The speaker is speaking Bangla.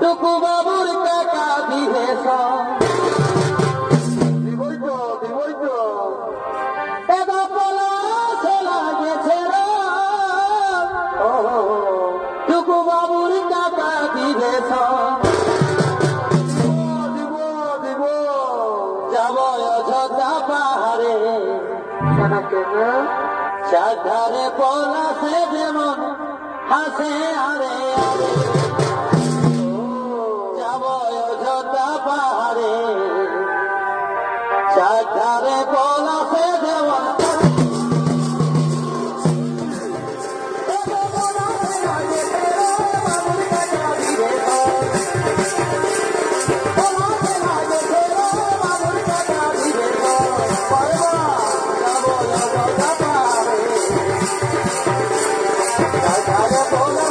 টুকু বাবুর টাকা লাগেছে টুকু বাবুর টাকা দিব দিব যাব অযোধ্যা পাহাড়ে কেন সাধারে পলাশে যেমন হাসে আরে আরে। যাব অযোধ্যা পাহাড়ে। সাধারে পলাশে যেমন Oh,